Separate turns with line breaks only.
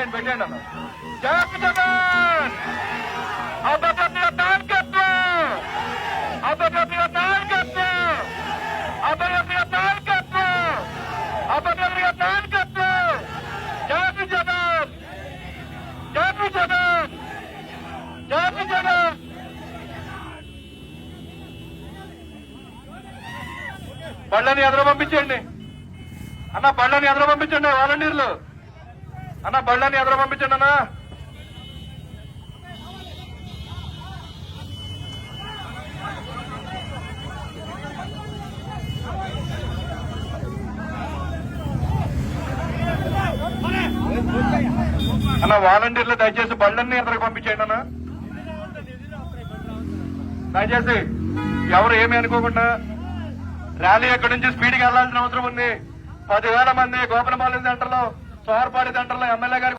పెట్టేయండి పెట్టేయండి అన్న. జై జగన్! అభ్యర్థి నాయకత్వం అభ్యర్థి నాయకత్వం అభ్యర్థి నాయకత్వం అభ్యర్థి నాయకత్వం జై జగన్! జై జగన్! జై జగన్! బళ్ళని ఎదురు పంపించండి అన్న బళ్ళని ఎదురు పంపించండి వాలంటీర్లు. అన్న బళ్ళని ఎదురు పంపించండి అన్న. అన్న వాలంటీర్లు దయచేసి బళ్ళన్ని ఎదురు పంపించండి అన్న. దయచేసి ఎవరు ఏమి అనుకోకుండా ర్యాలీ ఎక్కడి నుంచి స్పీడ్కి వెళ్ళాల్సిన అవసరం ఉంది. పదివేల మంది గోపనపాలెం సెంటర్లో లో సోర్పాడి సెంటర్ ఎమ్మెల్యే గారి